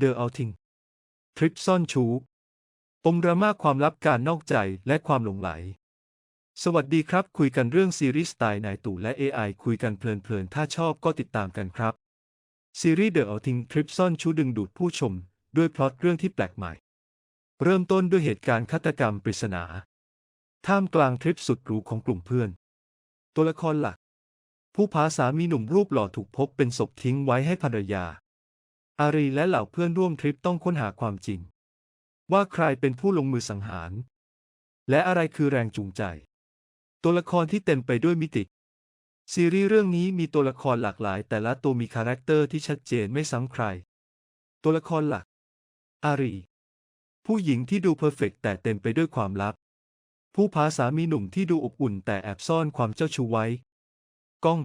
The Outing ทริปซ่อนชู้ปมดราม่าความลับการนอกใจและความหลงไหล สวัสดีครับ คุยกันเรื่องซีรีส์สไตล์นายตู่และ AI คุยกันเพลินๆ ถ้าชอบก็ติดตามกันครับ ซีรีส์ The Outing ทริปซ่อนชู้ดึงดูดผู้ชม ด้วยพล็อตเรื่องที่แปลกใหม่ เริ่มต้นด้วยเหตุการณ์ฆาตกรรมปริศนา ท่ามกลางทริปสุดหรูของกลุ่มเพื่อน ตัวละครหลัก ผู้พาสามีหนุ่มรูปหล่อถูกพบเป็นศพทิ้งไว้ให้ภรรยา อารีและเหล่าเพื่อนร่วมทริปต้องค้นหาความจริง ว่าใครเป็นผู้ลงมือสังหาร และอะไรคือแรงจูงใจ ตัวละครที่เต็มไปด้วยมิติ ซีรีส์เรื่องนี้มีตัวละครหลากหลาย แต่ละตัวมีคาแรคเตอร์ที่ชัดเจนไม่ซ้ำใคร ตัวละครหลัก อารี ผู้หญิงที่ดูเพอร์เฟกต์แต่เต็มไปด้วยความลับ ผู้พาสามีหนุ่มที่ดูอบอุ่นแต่แอบซ่อนความเจ้าชู้ไว้ ก้อง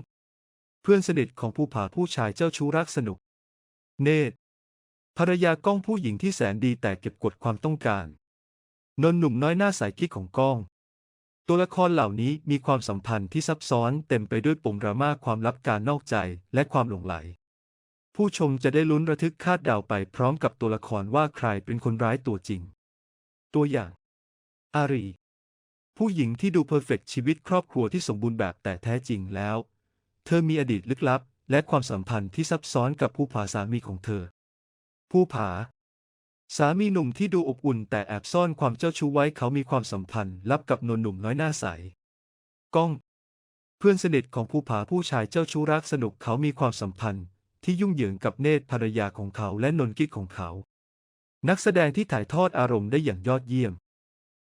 เพื่อนสนิทของผู้ผาผู้ชายเจ้าชู้รักสนุก เนตรภรรยาก้องผู้หญิงที่แสนดีแต่เก็บกดความต้องการ นนท์หนุ่มน้อยหน้าใสกิ๊กของก้อง ตัวละครเหล่านี้มีความสัมพันธ์ที่ซับซ้อนเต็มไปด้วยปมดราม่าความลับการนอกใจและความหลงไหล ผู้ชมจะได้ลุ้นระทึกคาดเดาไปพร้อมกับตัวละครว่าใครเป็นคนร้ายตัวจริง ตัวอย่าง อารี ผู้หญิงที่ดูเพอร์เฟกต์ชีวิตครอบครัวที่สมบูรณ์แบบแต่แท้จริงแล้ว เธอมีอดีตลึกลับ และความสัมพันธ์ที่ซับซ้อนกับผู้ผาสามีของเธอผู้ผา สามีหนุ่มที่ดูอบอุ่นแต่แอบซ่อนความเจ้าชู้ไว้เขามีความสัมพันธ์ลับกับนนท์หนุ่มน้อยหน้าใส ก้อง เพื่อนสนิทของผู้ผาผู้ชายเจ้าชู้รักสนุกเขามีความสัมพันธ์ที่ยุ่งเหยิงกับเนตรภรรยาของเขาและนนท์กิ๊กของเขา นักแสดงที่ถ่ายทอดอารมณ์ได้อย่างยอดเยี่ยม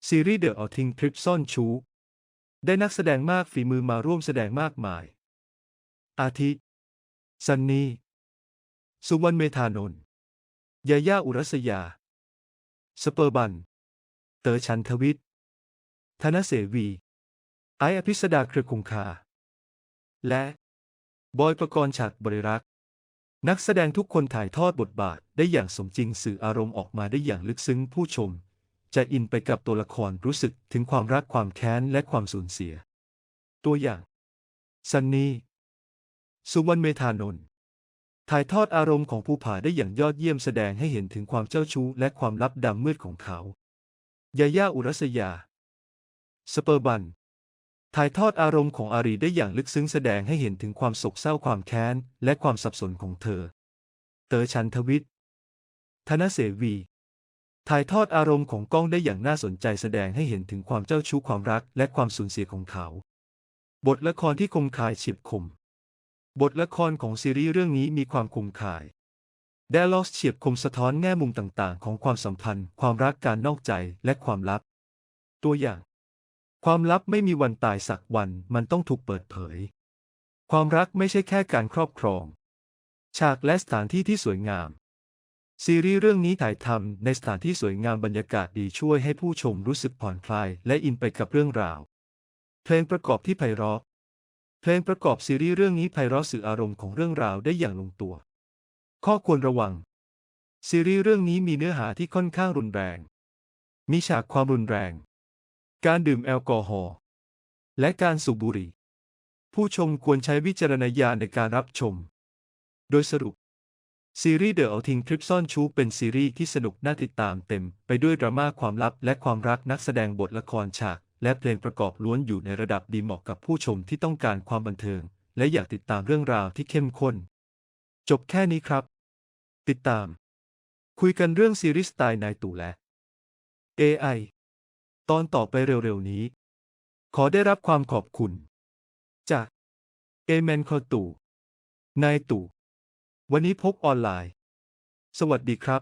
ซีรีส์เดอะออทิงทริปซ่อนชู้ได้นักแสดงมากฝีมือมาร่วมแสดงมากมาย อาทิ ซันนี่สุวรรณเมธานนท์ยาย่าอุรัสยา สเปอร์บัน เต๋อชันทวิทย์ธนเสวี ไออภิสดาเครือคงคา และ บอยประกรณ์ฉัดบริรักษ์ นักแสดงทุกคนถ่ายทอดบทบาทได้อย่างสมจริงสื่ออารมณ์ออกมาได้อย่างลึกซึ้งผู้ชม จะอินไปกับตัวละครรู้สึกถึงความรักความแค้นและความสูญเสีย ตัวอย่าง ซันนี่ สุวรรณเมธานนท์ถ่ายทอดอารมณ์ของภูผาได้อย่างยอดเยี่ยมแสดงให้เห็นถึงความเจ้าชู้และความลับดำมืดของเขา ยาย่าอุรัสยา สเปอร์บัน ถ่ายทอดอารมณ์ของอารีได้อย่างลึกซึ้งแสดงให้เห็นถึงความโศกเศร้าความแค้น และความสับสนของเธอ เตอชันทวิทย์ธนเสวี ถ่ายทอดอารมณ์ของก้องได้อย่างน่าสนใจแสดงให้เห็นถึงความเจ้าชู้ความรักและความสูญเสียของเขา บทละครที่คมคายเฉียบคม บทละครของซีรีส์เรื่องนี้มีความคมคายไดลอกเฉียบคมสะท้อนแง่มุมต่างๆ ของความสัมพันธ์ ความรักการนอกใจและความลับ ตัวอย่าง ความลับไม่มีวันตายสักวันมันต้องถูกเปิดเผย ความรักไม่ใช่แค่การครอบครอง ฉากและสถานที่ที่สวยงาม ซีรีส์เรื่องนี้ถ่ายทำในสถานที่สวยงามบรรยากาศดีช่วยให้ผู้ชมรู้สึกผ่อนคลายและอินไปกับเรื่องราว เพลงประกอบที่ไพเราะ เพลงประกอบซีรีส์เรื่องนี้ไพเราะสื่ออารมณ์ของเรื่องราวได้อย่างลงตัว ข้อควรระวัง ซีรีส์เรื่องนี้มีเนื้อหาที่ค่อนข้างรุนแรง มีฉากความรุนแรง การดื่มแอลกอฮอล์ และการสูบบุหรี่ ผู้ชมควรใช้วิจารณญาณในการรับชม โดยสรุป ซีรีส์ The Outing คลิปซ่อนชู้เป็นซีรีส์ที่สนุกน่าติดตามเต็ม ไปด้วยดราม่าความลับและความรักนักแสดงบทละครฉาก และเพลงประกอบล้วนอยู่ในระดับดีเหมาะกับผู้ชมที่ต้องการความบันเทิง และอยากติดตามเรื่องราวที่เข้มข้น จบแค่นี้ครับ ติดตาม คุยกันเรื่องซีรีส์สไตล์นายตู่และ AI ตอนต่อไปเร็วๆนี้ ขอได้รับความขอบคุณ จากเอเมนคอตู่นายตู่วันนี้พบออนไลน์ สวัสดีครับ